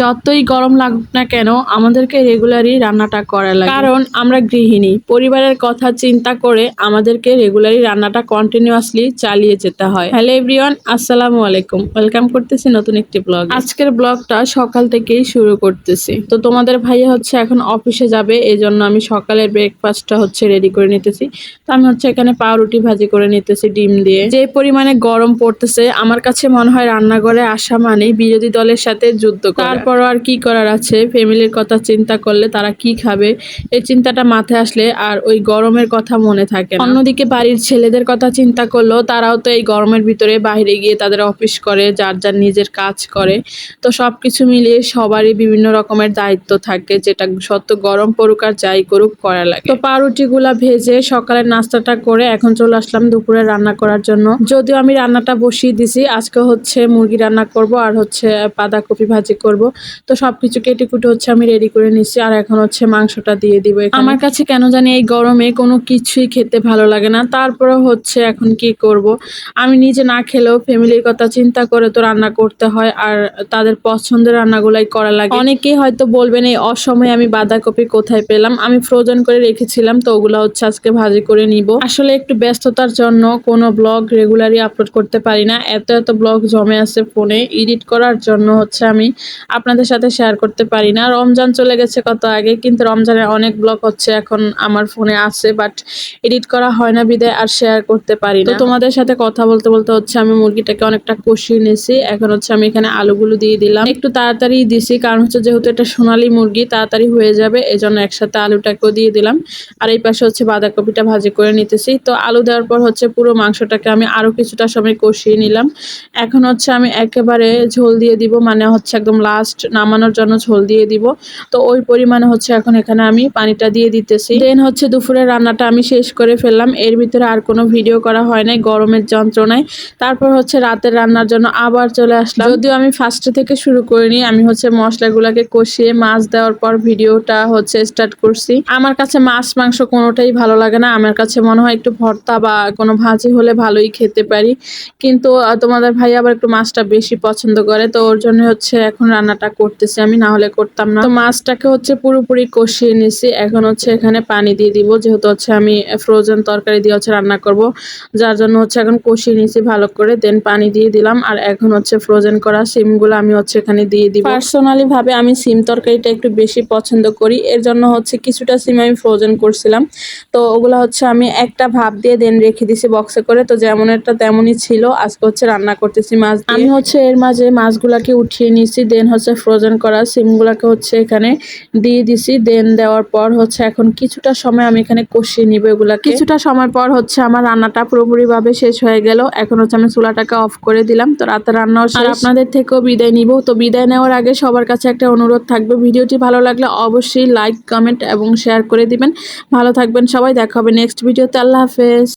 যতই গরম লাগুক না কেন, আমাদেরকে রেগুলারই রান্নাটা করা লাগে। কারণ আমরা গৃহিণী, পরিবারের কথা চিন্তা করে আমাদেরকে রেগুলারই রান্নাটা কন্টিনিউয়াসলি চালিয়ে যেতে হয়। হ্যালো এভরিওয়ান আসসালামু আলাইকুম। ওয়েলকাম করতেছি নতুন একটি ব্লগ আজকের ব্লগটা সকাল থেকেই শুরু করতেছি। তো তোমাদের ভাইয়া হচ্ছে এখন অফিসে যাবে এই জন্য আমি সকালের ব্রেকফাস্টটা হচ্ছে রেডি করে নিতেছি। তো আমি হচ্ছে এখানে পাউরুটি ভাজি করে নিতেছি ডিম দিয়ে। যে পরিমাণে গরম পড়তেছে, আমার কাছে মনে হয় রান্নাঘরে আসা মানেই বিরোধী দলের সাথে যুদ্ধ করা। তারপর আর কি করার আছে? ফ্যামিলির কথা চিন্তা করলে তারা কি খাবে? এই চিন্তাটা মাথায় আসলে আর ওই গরমের কথা মনে থাকে অন্যদিকে বাড়ির ছেলেদের কথা চিন্তা করলেও তারাও তো এই গরমের ভিতরে বাইরে গিয়ে তাদের অফিস করে, যার যার নিজের কাজ করে। তো সবকিছু মিলিয়ে সবারই বিভিন্ন রকমের দায়িত্ব থাকে, যেটা সত্য গরম পড়ুক আর যাই করুক করা লাগে। তো পাউরুটিগুলা ভেজে সকালের নাস্তাটা করে এখন চলে আসলাম দুপুরে রান্না করার জন্য। যদিও আমি রান্নাটা বসিয়ে দিছি, আজকে হচ্ছে মুরগি রান্না করব আর হচ্ছে বাঁধাকপি ভাজি করব। তো সবকিছু কেটে কুটে হচ্ছে আমি রেডি করে নিচ্ছি। আর এখন হচ্ছে মাংসটা দিয়ে দিব আমার কাছে কেন জানি এই গরমে কোনো কিছুই খেতে ভালো লাগে না। তারপরে হচ্ছে এখন কি করব? আমি নিজে না খেলেও ফ্যামিলির কথা চিন্তা করে তো রান্না করতে হয় আর তাদের পছন্দের রান্নাগুলাই করা লাগে। অনেকেই হয়তো বলবেন, এই অসময়ে আমি বাঁধাকপি কোথায় পেলাম? আমি ফ্রোজেন করে রেখেছিলাম, তো ওগুলো হচ্ছে আজকে ভাজি করে নিব। আসলে একটু ব্যস্ততার জন্য কোনো ব্লগ রেগুলারই আপলোড করতে পারি না। এত এত ব্লগ জমে আছে ফোনে। এডিট করার জন্য হচ্ছে আমি আপনাদের সাথে শেয়ার করতে পারি না। রমজান চলে গেছে কত আগে, কিন্তু রমজানের অনেক ব্লগ হচ্ছে, এখন আমার ফোনে আছে বাট এডিট করা হয় না বিদায়, আর শেয়ার করতে পারি না। তোমাদের সাথে কথা বলতে বলতে হচ্ছে, আমি মুরগিটাকে অনেকটা কষিয়ে নিয়েছি, এখন হচ্ছে আমি এখানে আলুগুলো দিয়ে দিলাম। একটু তাড়াতাড়ি দিছি, কারণ হচ্ছে যেহেতু এটা সোনালী মুরগি, তাড়াতাড়ি হয়ে যাবে, এজন্য একসাথে আলুটাকেও দিয়ে দিলাম। আর এই পাশে হচ্ছে বাঁধাকপিটা ভাজি করে নিতেছি। তো আলু দেওয়ার পর হচ্ছে পুরো মাংসটাকে আমি আরও কিছুটা সময় কষিয়ে নিলাম। এখন হচ্ছে আমি একেবারে ঝোল দিয়ে দিব মানে হচ্ছে একদম লাস্ট নামানোর জন্য ঝোল দিয়ে দিব। তো ওই পরিমাণে হচ্ছে এখন এখানে আমি পানিটা দিয়ে দিতেছি। দেন হচ্ছে দুপুরের রান্নাটা আমি শেষ করে ফেললাম। এর ভিতরে আর কোনো ভিডিও করা হয় নাই, গরমের যন্ত্রণায়। তারপর হচ্ছে রাতের রান্নার জন্য আবার চলে আসলাম। যদিও আমি ফার্স্টে থেকে শুরু করিনি, আমি হচ্ছে মশলাগুলোকে কষিয়ে মাছ দেওয়ার পর ভিডিওটা হচ্ছে স্টার্ট করছি। আমার কাছে মাছ, মাংস কোনোটাই ভালো লাগে না। আমার কাছে মনে হয় একটু ভর্তা বা কোনো ভাজি হলে ভালোই খেতে পারি। কিন্তু তোমাদের ভাই আবার একটু মাছটা বেশি পছন্দ করে। তো ওর জন্য হচ্ছে এখন রান্নাটা করতেছি, আমি না হলে করতাম না। তো মাছটাকে হচ্ছে পুরোপুরি কষিয়ে নিছি, এখন হচ্ছে এখানে পানি দিয়ে দিব, যেহেতু হচ্ছে আমি ফ্রোজেন তরকারি দিয়ে হচ্ছে রান্না করব। যার জন্য হচ্ছে এখন কষিয়ে নিছি ভালো করে দেন পানি দিয়ে দিলাম, আর এখন হচ্ছে ফ্রোজেন করা সিমগুলো আমি হচ্ছে এখানে দিয়ে দিব। পার্সোনালি ভাবে আমি সিম তরকারিটা একটু বেশি পছন্দ করি, এর জন্য হচ্ছে কিছুটা সিম আমি ফ্রোজেন করছিলাম। তো ওগুলো হচ্ছে আমি একটা ভাব দিয়ে দেন রেখে দিছি বক্সে করে, তো যেমন একটা তেমনই ছিল, আজকে হচ্ছে রান্না করতেছি মাছ আমি হচ্ছে এর মাঝে মাছগুলাকে উঠিয়ে নিছি দেন হচ্ছে ফ্রোজেন করা সিমগুলাকে হচ্ছে এখানে দিয়ে দিছি। দেন দেওয়ার পর হচ্ছে এখন কিছুটা সময় আমি এখানে কষিয়ে নিব এগুলা কিছুটা সময় পর হচ্ছে আমার রান্নাটা পুরোপুরি ভাবে শেষ হয়ে গেল। এখন হচ্ছে আমি চুলাটাকে অফ করে দিলাম। তো রাতে রান্নাও শেষ। আপনাদের থেকেও বিদায় নিব। তো বিদায় নেওয়ার আগে সবার কাছে একটা অনুরোধ থাকবে। ভিডিওটি ভালো লাগলে অবশ্যই লাইক কমেন্ট এবং শেয়ার করে দিবেন। ভালো থাকবেন সবাই। দেখা হবে নেক্সট ভিডিওতে আল্লাহ হাফেজ।